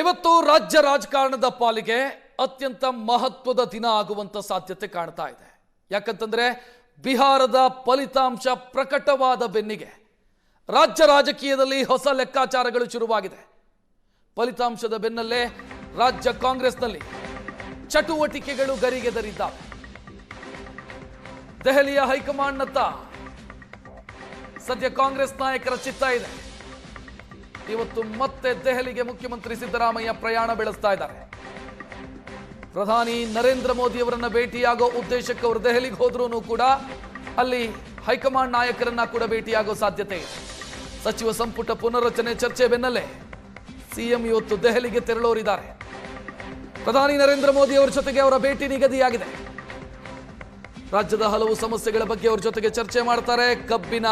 ಇವತ್ತು ರಾಜ್ಯ ರಾಜಕಾರಣದ ಪಾಲಿಗೆ ಅತ್ಯಂತ ಮಹತ್ವದ ದಿನ ಆಗುವಂತ ಸಾಧ್ಯತೆ ಕಾಣ್ತಾ ಇದೆ. ಯಾಕಂತಂದ್ರೆ ಬಿಹಾರದ ಫಲಿತಾಂಶ ಪ್ರಕಟವಾದ ಬೆನ್ನಿಗೆ ರಾಜ್ಯ ರಾಜಕೀಯದಲ್ಲಿ ಹೊಸ ಲೆಕ್ಕಾಚಾರಗಳು ಶುರುವಾಗಿದೆ. ಫಲಿತಾಂಶದ ಬೆನ್ನಲ್ಲೇ ರಾಜ್ಯ ಕಾಂಗ್ರೆಸ್ನಲ್ಲಿ ಚಟುವಟಿಕೆಗಳು ಗರಿಗೆದರಿದ್ದಾವೆ. ದೆಹಲಿಯ ಹೈಕಮಾಂಡ್ನತ್ತ ಸದ್ಯ ಕಾಂಗ್ರೆಸ್ ನಾಯಕರ ಚಿತ್ತ ಇದೆ. ಇವತ್ತು ಮತ್ತೆ ದೆಹಲಿಗೆ ಮುಖ್ಯಮಂತ್ರಿ ಸಿದ್ದರಾಮಯ್ಯ ಪ್ರಯಾಣ ಬೆಳೆಸ್ತಾ ಇದ್ದಾರೆ. ಪ್ರಧಾನಿ ನರೇಂದ್ರ ಮೋದಿ ಅವರನ್ನ ಭೇಟಿಯಾಗೋ ಉದ್ದೇಶಕ್ಕೆ ಅವರು ದೆಹಲಿಗೆ ಹೋದ್ರೂ ಕೂಡ ಅಲ್ಲಿ ಹೈಕಮಾಂಡ್ ನಾಯಕರನ್ನ ಕೂಡ ಭೇಟಿಯಾಗೋ ಸಾಧ್ಯತೆ ಸಚಿವ ಸಂಪುಟ ಪುನರ್ರಚನೆ ಚರ್ಚೆ ಬೆನ್ನಲ್ಲೇ ಸಿಎಂ ಇವತ್ತು ದೆಹಲಿಗೆ ತೆರಳೋರಿದ್ದಾರೆ. ಪ್ರಧಾನಿ ನರೇಂದ್ರ ಮೋದಿ ಅವರ ಜೊತೆಗೆ ಅವರ ಭೇಟಿ ನಿಗದಿಯಾಗಿದೆ. ರಾಜ್ಯದ ಹಲವು ಸಮಸ್ಯೆಗಳ ಬಗ್ಗೆ ಅವ್ರ ಜೊತೆಗೆ ಚರ್ಚೆ ಮಾಡ್ತಾರೆ. ಕಬ್ಬಿನ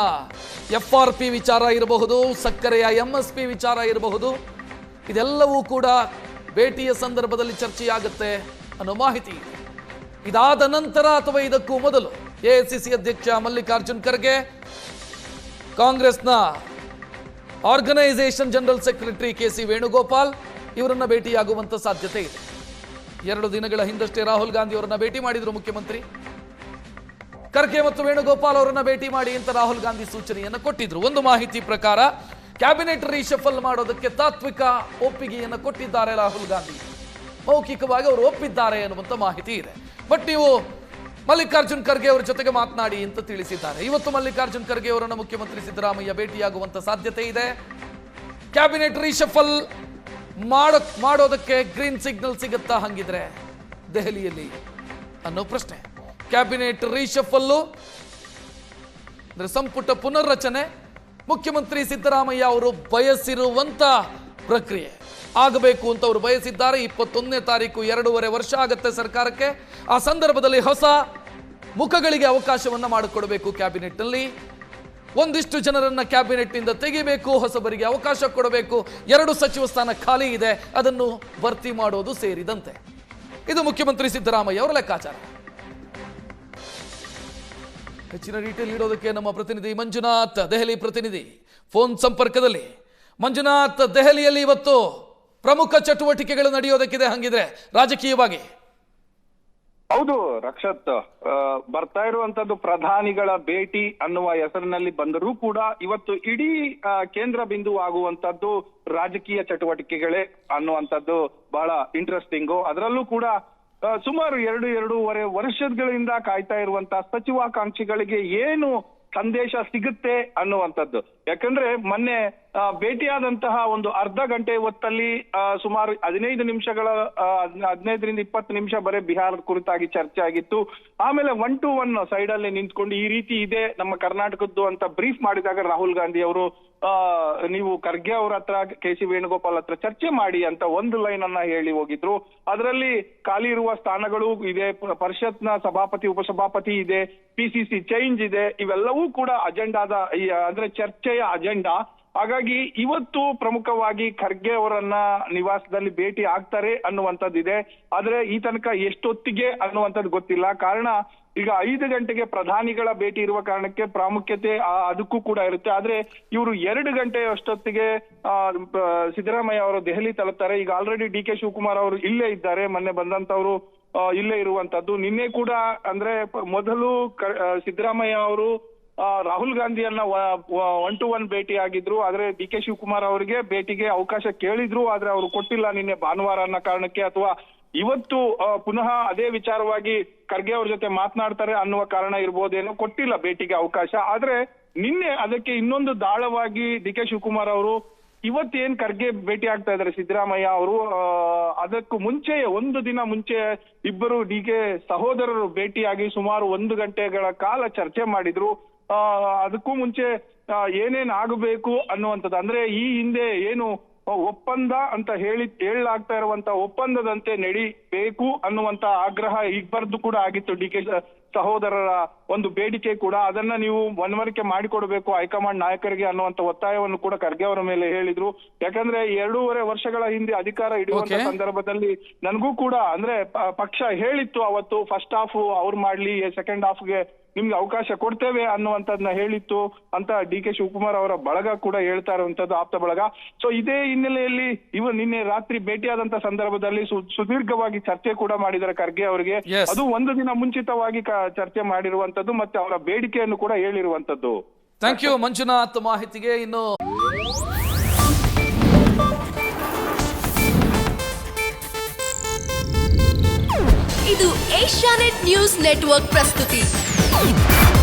ಎಫ್ ಆರ್ ಪಿ ವಿಚಾರ ಇರಬಹುದು, ಸಕ್ಕರೆಯ ಎಂ ಎಸ್ ಪಿ ವಿಚಾರ ಇರಬಹುದು. ಇದೆಲ್ಲವೂ ಕೂಡ ಭೇಟಿಯ ಸಂದರ್ಭದಲ್ಲಿ ಚರ್ಚೆಯಾಗುತ್ತೆ ಅನ್ನೋ ಮಾಹಿತಿ ಇದಾದ ನಂತರ ಅಥವಾ ಇದಕ್ಕೂ ಮೊದಲು ಎಐಸಿಸಿ ಅಧ್ಯಕ್ಷ ಮಲ್ಲಿಕಾರ್ಜುನ್ ಖರ್ಗೆ, ಕಾಂಗ್ರೆಸ್ನ organisation general secretary K C Venugopal ಇವರನ್ನ ಭೇಟಿಯಾಗುವಂತ ಸಾಧ್ಯತೆ ಇದೆ. ಎರಡು ದಿನಗಳ ಹಿಂದಷ್ಟೇ ರಾಹುಲ್ ಗಾಂಧಿ ಅವರನ್ನ ಭೇಟಿ ಮಾಡಿದ್ರು ಮುಖ್ಯಮಂತ್ರಿ. ಖರ್ಗೆ ಮತ್ತು ವೇಣುಗೋಪಾಲ್ ಅವರನ್ನ ಭೇಟಿ ಮಾಡಿ ಅಂತ ರಾಹುಲ್ ಗಾಂಧಿ ಸೂಚನೆಯನ್ನು ಕೊಟ್ಟಿದ್ರು. ಒಂದು ಮಾಹಿತಿ ಪ್ರಕಾರ ಕ್ಯಾಬಿನೆಟ್ ರೀಶಫಲ್ ಮಾಡೋದಕ್ಕೆ ತಾತ್ವಿಕ ಒಪ್ಪಿಗೆಯನ್ನು ಕೊಟ್ಟಿದ್ದಾರೆ ರಾಹುಲ್ ಗಾಂಧಿ. ಮೌಖಿಕವಾಗಿ ಅವರು ಒಪ್ಪಿದ್ದಾರೆ ಅನ್ನುವಂಥ ಮಾಹಿತಿ ಇದೆ. ಬಟ್ ನೀವು ಮಲ್ಲಿಕಾರ್ಜುನ್ ಖರ್ಗೆ ಅವರ ಜೊತೆಗೆ ಮಾತನಾಡಿ ಅಂತ ತಿಳಿಸಿದ್ದಾರೆ. ಇವತ್ತು ಮಲ್ಲಿಕಾರ್ಜುನ್ ಖರ್ಗೆ ಅವರನ್ನು ಮುಖ್ಯಮಂತ್ರಿ ಸಿದ್ದರಾಮಯ್ಯ ಭೇಟಿಯಾಗುವಂತ ಸಾಧ್ಯತೆ ಇದೆ. ಕ್ಯಾಬಿನೆಟ್ ರೀಶಫಲ್ ಮಾಡ ಮಾಡೋದಕ್ಕೆ ಗ್ರೀನ್ ಸಿಗ್ನಲ್ ಸಿಗುತ್ತಾ ಹಂಗಿದ್ರೆ ದೆಹಲಿಯಲ್ಲಿ ಅನ್ನೋ ಪ್ರಶ್ನೆ. Cabinet reshuffle. ಅಂದ್ರೆ ಸಂಪುಟ ಪುನರ್ರಚನೆ. ಮುಖ್ಯಮಂತ್ರಿ ಸಿದ್ದರಾಮಯ್ಯ ಅವರು ಬಯಸಿರುವಂತ ಪ್ರಕ್ರಿಯೆ. ಆಗಬೇಕು ಅಂತ ಅವರು ಬಯಸಿದ್ದಾರೆ. ಇಪ್ಪತ್ತೊಂದನೇ ತಾರೀಕು ಎರಡೂವರೆ ವರ್ಷ ಆಗತ್ತೆ ಸರ್ಕಾರಕ್ಕೆ. ಆ ಸಂದರ್ಭದಲ್ಲಿ ಹೊಸ ಮುಖಗಳಿಗೆ ಅವಕಾಶವನ್ನು ಮಾಡಿಕೊಡಬೇಕು ಕ್ಯಾಬಿನೆಟ್ನಲ್ಲಿ. ಒಂದಿಷ್ಟು ಜನರನ್ನ ಕ್ಯಾಬಿನೆಟ್ನಿಂದ ತೆಗಿಬೇಕು, ಹೊಸಬರಿಗೆ ಅವಕಾಶ ಕೊಡಬೇಕು. ಎರಡು ಸಚಿವ ಸ್ಥಾನ ಖಾಲಿ ಇದೆ. ಅದನ್ನು ಭರ್ತಿ ಮಾಡೋದು ಸೇರಿದಂತೆ. ಇದು ಮುಖ್ಯಮಂತ್ರಿ ಸಿದ್ದರಾಮಯ್ಯ ಅವರ ಲೆಕ್ಕಾಚಾರ. ಹೆಚ್ಚಿನ ಡೀಟೇಲ್ ನೀಡೋದಕ್ಕೆ ನಮ್ಮ ಪ್ರತಿನಿಧಿ ಮಂಜುನಾಥ್ ದೆಹಲಿ ಪ್ರತಿನಿಧಿ. ಫೋನ್ ಸಂಪರ್ಕದಲ್ಲಿ ಮಂಜುನಾಥ್ ದೆಹಲಿಯಲ್ಲಿ ಇವತ್ತು ಪ್ರಮುಖ ಚಟುವಟಿಕೆಗಳು ನಡೆಯೋದಕ್ಕಿದೆ ಹಂಗಿದ್ರೆ ರಾಜಕೀಯವಾಗಿ. ಹೌದು, ರಕ್ಷತ್ ಬರ್ತಾ ಇರುವಂತದ್ದು ಪ್ರಧಾನಿಗಳ ಭೇಟಿ ಅನ್ನುವ ಹೆಸರಿನಲ್ಲಿ ಬಂದರೂ ಕೂಡ ಇವತ್ತು ಇಡೀ ಕೇಂದ್ರ ಬಿಂದು ಆಗುವಂತದ್ದು ರಾಜಕೀಯ ಚಟುವಟಿಕೆಗಳೇ ಅನ್ನುವಂಥದ್ದು ಬಹಳ ಇಂಟ್ರೆಸ್ಟಿಂಗು ಅದರಲ್ಲೂ ಕೂಡ ಸುಮಾರು ಎರಡು ಎರಡೂವರೆ ವರ್ಷಗಳಿಂದ ಕಾಯ್ತಾ ಇರುವಂತ ಸಚಿವಾಕಾಂಕ್ಷಿಗಳಿಗೆ ಏನು ಸಂದೇಶ ಸಿಗುತ್ತೆ ಅನ್ನುವಂಥದ್ದು. ಯಾಕಂದ್ರೆ ಮೊನ್ನೆ ಭೇಟಿಯಾದಂತಹ ಒಂದು ಅರ್ಧ ಗಂಟೆ ಹೊತ್ತಲ್ಲಿ ಸುಮಾರು ಹದಿನೈದು ನಿಮಿಷಗಳ ಹದಿನೈದರಿಂದ ಇಪ್ಪತ್ತು ನಿಮಿಷ ಬರೀ ಬಿಹಾರದ ಕುರಿತಾಗಿ ಚರ್ಚೆ ಆಗಿತ್ತು. ಆಮೇಲೆ ಒನ್ ಟು ಒನ್ ಸೈಡ್ ಅಲ್ಲಿ ನಿಂತ್ಕೊಂಡು ಈ ರೀತಿ ಇದೆ, ನಮ್ಮ ಕರ್ನಾಟಕದ್ದು ಅಂತ ಬ್ರೀಫ್ ಮಾಡಿದಾಗ ರಾಹುಲ್ ಗಾಂಧಿ ಅವರು ನೀವು ಖರ್ಗೆ ಅವ್ರ ಹತ್ರ, ಕೆ ಸಿ ವೇಣುಗೋಪಾಲ್ ಹತ್ರ ಚರ್ಚೆ ಮಾಡಿ ಅಂತ ಒಂದು ಲೈನ್ ಅನ್ನ ಹೇಳಿ ಹೋಗಿದ್ರು. ಅದರಲ್ಲಿ ಖಾಲಿ ಇರುವ ಸ್ಥಾನಗಳು ಇದೆ ಪರಿಷತ್ ಪರಿಷತ್ನ ಸಭಾಪತಿ, ಉಪಸಭಾಪತಿ ಇದೆ ಪಿಸಿಸಿ ಚೇಂಜ್ ಇದೆ, ಇವೆಲ್ಲವೂ ಕೂಡ ಅಜೆಂಡಾದ ಅಂದ್ರೆ ಅಂದ್ರೆ ಅಜೆಂಡಾ. ಹಾಗಾಗಿ ಇವತ್ತು ಪ್ರಮುಖವಾಗಿ ಖರ್ಗೆ ಅವರನ್ನ ನಿವಾಸದಲ್ಲಿ ಭೇಟಿ ಆಗ್ತಾರೆ ಅನ್ನುವಂಥದ್ದಿದೆ. ಆದ್ರೆ ಈ ತನಕ ಎಷ್ಟೊತ್ತಿಗೆ ಅನ್ನುವಂಥದ್ದು ಗೊತ್ತಿಲ್ಲ. ಕಾರಣ ಈಗ ಐದು ಗಂಟೆಗೆ ಪ್ರಧಾನಿಗಳ ಭೇಟಿ ಇರುವ ಕಾರಣಕ್ಕೆ ಪ್ರಾಮುಖ್ಯತೆ ಅದಕ್ಕೂ ಕೂಡ ಇರುತ್ತೆ. ಆದ್ರೆ ಇವರು ಎರಡು ಗಂಟೆ ಅಷ್ಟೊತ್ತಿಗೆ ಆ, ಸಿದ್ದರಾಮಯ್ಯ ಅವರು ದೆಹಲಿ ತಲುಪ್ತಾರೆ. ಈಗ ಆಲ್ರೆಡಿ ಡಿ ಕೆ ಶಿವಕುಮಾರ್ ಅವರು ಇಲ್ಲೇ ಇದ್ದಾರೆ. ಮೊನ್ನೆ ಬಂದಂತವರು ಇಲ್ಲೇ ಇರುವಂತದ್ದು ನಿನ್ನೆ ಕೂಡ ಅಂದ್ರೆ ಮೊದಲು ಸಿದ್ದರಾಮಯ್ಯ ಅವರು ರಾಹುಲ್ ಗಾಂಧಿಯನ್ನ ಒನ್ ಟು ಒನ್ ಭೇಟಿ ಆಗಿದ್ರು ಆದ್ರೆ ಡಿ ಕೆ ಶಿವಕುಮಾರ್ ಅವರಿಗೆ ಭೇಟಿಗೆ ಅವಕಾಶ ಕೇಳಿದ್ರು, ಆದ್ರೆ ಅವರು ಕೊಟ್ಟಿಲ್ಲ ನಿನ್ನೆ ಭಾನುವಾರ ಅನ್ನೋ ಕಾರಣಕ್ಕೆ, ಅಥವಾ ಇವತ್ತು ಪುನಃ ಅದೇ ವಿಚಾರವಾಗಿ ಖರ್ಗೆ ಅವ್ರ ಜೊತೆ ಮಾತನಾಡ್ತಾರೆ ಅನ್ನುವ ಕಾರಣ ಇರ್ಬೋದೇನೋ ಕೊಟ್ಟಿಲ್ಲ ಭೇಟಿಗೆ ಅವಕಾಶ. ಆದ್ರೆ ನಿನ್ನೆ ಅದಕ್ಕೆ ಇನ್ನೊಂದು ದಾಳವಾಗಿ ಡಿ ಕೆ ಶಿವಕುಮಾರ್ ಅವರು ಇವತ್ತೇನ್ ಖರ್ಗೆ ಭೇಟಿ ಆಗ್ತಾ ಇದ್ದಾರೆ ಸಿದ್ದರಾಮಯ್ಯ ಅವರು ಅದಕ್ಕೂ ಮುಂಚೆ, ಒಂದು ದಿನ ಮುಂಚೆ ಇಬ್ಬರು ಡಿ ಕೆ ಸಹೋದರರು ಭೇಟಿಯಾಗಿ ಸುಮಾರು ಒಂದು ಗಂಟೆಗಳ ಕಾಲ ಚರ್ಚೆ ಮಾಡಿದ್ರು. ಅದಕ್ಕೂ ಮುಂಚೆ ಏನೇನ್ ಆಗಬೇಕು ಅನ್ನುವಂಥದ್ದು. ಅಂದ್ರೆ ಈ ಹಿಂದೆ ಏನು ಒಪ್ಪಂದ ಅಂತ ಹೇಳಿ ಹೇಳಲಾಗ್ತಾ ಇರುವಂತ ಒಪ್ಪಂದದಂತೆ ನಡಿಬೇಕು ಅನ್ನುವಂತ ಆಗ್ರಹ ಇಬ್ಬರದ್ದು ಕೂಡ ಆಗಿತ್ತು ಡಿ ಕೆ ಸಹೋದರರ ಒಂದು ಬೇಡಿಕೆ ಕೂಡ. ಅದನ್ನ ನೀವು ಮನವರಿಕೆ ಮಾಡಿಕೊಡ್ಬೇಕು ಹೈಕಮಾಂಡ್ ನಾಯಕರಿಗೆ ಅನ್ನುವಂತ ಒತ್ತಾಯವನ್ನು ಕೂಡ ಖರ್ಗೆ ಅವರ ಮೇಲೆ ಹೇಳಿದ್ರು. ಯಾಕಂದ್ರೆ ಎರಡೂವರೆ ವರ್ಷಗಳ ಹಿಂದೆ ಅಧಿಕಾರ ಹಿಡಿಯುವಂತ ಸಂದರ್ಭದಲ್ಲಿ ನನಗೂ ಕೂಡ ಅಂದ್ರೆ ಪಕ್ಷ ಹೇಳಿತ್ತು ಅವತ್ತು ಫಸ್ಟ್ ಹಾಫ್ ಅವ್ರು ಮಾಡ್ಲಿ ಸೆಕೆಂಡ್ ಹಾಫ್ಗೆ ನಿಮ್ಗೆ ಅವಕಾಶ ಕೊಡ್ತೇವೆ ಅನ್ನುವಂಥದ್ನ ಹೇಳಿತ್ತು ಅಂತ ಡಿ ಕೆ ಶಿವಕುಮಾರ್ ಅವರ ಬಳಗ ಕೂಡ ಹೇಳ್ತಾ ಇರುವಂತದ್ದು ಆಪ್ತ ಬಳಗ. ಸೊ ಇದೇ ಹಿನ್ನೆಲೆಯಲ್ಲಿ ಇವ ನಿನ್ನೆ ರಾತ್ರಿ ಭೇಟಿಯಾದಂತ ಸಂದರ್ಭದಲ್ಲಿ ಸು- ಸುದೀರ್ಘವಾಗಿ ಚರ್ಚೆ ಕೂಡ ಮಾಡಿದ್ದಾರೆ ಖರ್ಗೆ ಅವರಿಗೆ. ಅದು ಒಂದು ದಿನ ಮುಂಚಿತವಾಗಿ ಕ- ಚರ್ಚೆ ಮಾಡಿರುವಂತದ್ದು ಮತ್ತೆ ಅವರ ಬೇಡಿಕೆಯನ್ನು ಕೂಡ ಹೇಳಿರುವಂತದ್ದು ಥ್ಯಾಂಕ್ ಯು ಮಂಜುನಾಥ್ ಮಾಹಿತಿಗೆ ಇನ್ನು. ಇದು ಏಷ್ಯಾನೆಟ್ ನ್ಯೂಸ್ ನೆಟ್ವರ್ಕ್ ಪ್ರಸ್ತುತಿ. あ!